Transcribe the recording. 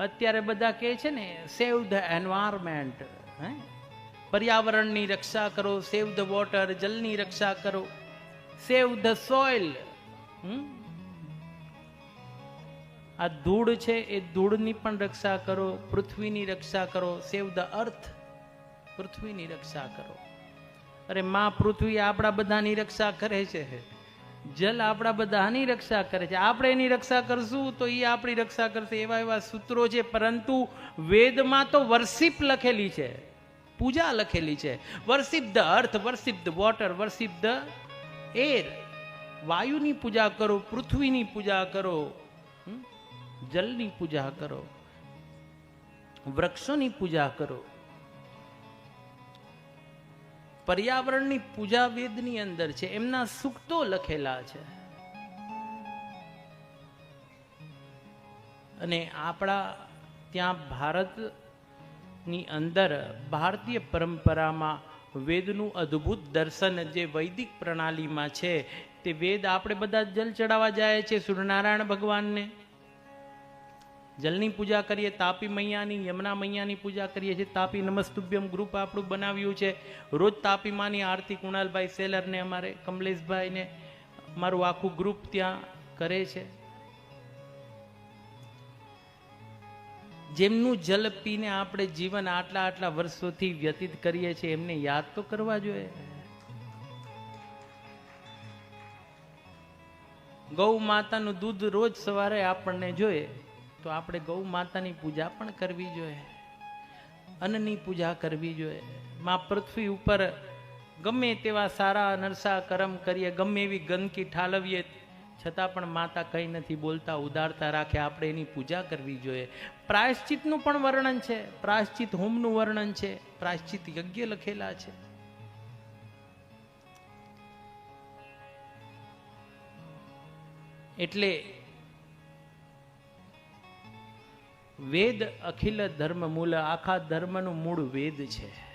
અત્યારે બધા કહે છે ને સેવ ધ એન્વાયરમેન્ટ હે? પર્યાવરણની રક્ષા કરો સેવ ધ વોટર જલની રક્ષા કરો સેવ ધ સોઇલ આ ધૂળ છે, એ ધૂળની પણ રક્ષા કરો, પૃથ્વીની રક્ષા કરો સેવ ધ અર્થ પૃથ્વીની રક્ષા કરો. અરે, માં પૃથ્વી આપણા બધાની રક્ષા કરે છે. જલ આપણા બધાની રક્ષા કરે છે. આપણે એની રક્ષા કરશું તો એ આપણી રક્ષા કરશે. એવા એવા સૂત્રો છે, પરંતુ વેદમાં તો વર્શિપ લખેલી છે. પૂજા લખેલી છે. Worship the earth worship the water worship the air વાયુની પૂજા કરો, પૃથ્વીની પૂજા કરો જલની પૂજા કરો, વૃક્ષોની પૂજા કરો. પર્યાવરણની પૂજા વેદની અંદર છે, એમના સૂક્તો લખેલા છે. અને આપણા ત્યાં ભારતની અંદર ભારતીય પરંપરામાં વેદનું અદ્ભુત દર્શન જે વૈદિક પ્રણાલીમાં છે, તે વેદ આપણે બધા જલ ચડાવવા જાય છે સૂર્યનારાયણ ભગવાનને. જલની પૂજા કરીએ, તાપી મૈયાની, યમુના મૈયાની પૂજા કરીએ છીએ. તાપી નમસ્તુભ્યમ ગ્રુપ આપણું બનાવ્યું છે. રોજ તાપી માની આરતી કુણાલભાઈ સેલરને અમારે કમલેશભાઈને મારું આખું ગ્રુપ ત્યાં કરે છે. જેમનું જલ પીને આપણે જીવન આટલા આટલા વર્ષોથી વ્યતીત કરીએ છીએ, એમને યાદ તો કરવા જોઈએ. ગૌ માતાનું દૂધ રોજ સવારે આપણને જોઈએ. તો આપણે ગૌ માતાની પૂજા પણ કરવી જોઈએ. અન્નની પૂજા કરવી જોઈએ. માં પૃથ્વી ઉપર ગમે તેવા સારા નરસા કરમ કરીએ, ગમે એવી ગંદકી ઠાલવીએ, છતાં પણ માતા કંઈ નથી બોલતા, ઉદારતા રાખે, આપણે એની પૂજા કરવી જોઈએ. પ્રાયશ્ચિતનું પણ વર્ણન છે. પ્રાયશ્ચિત હોમનું વર્ણન છે. પ્રાયશ્ચિત યજ્ઞ લખેલા છે. એટલે વેદ અખિલ ધર્મ મૂળ આખા ધર્મનું મૂળ વેદ છે.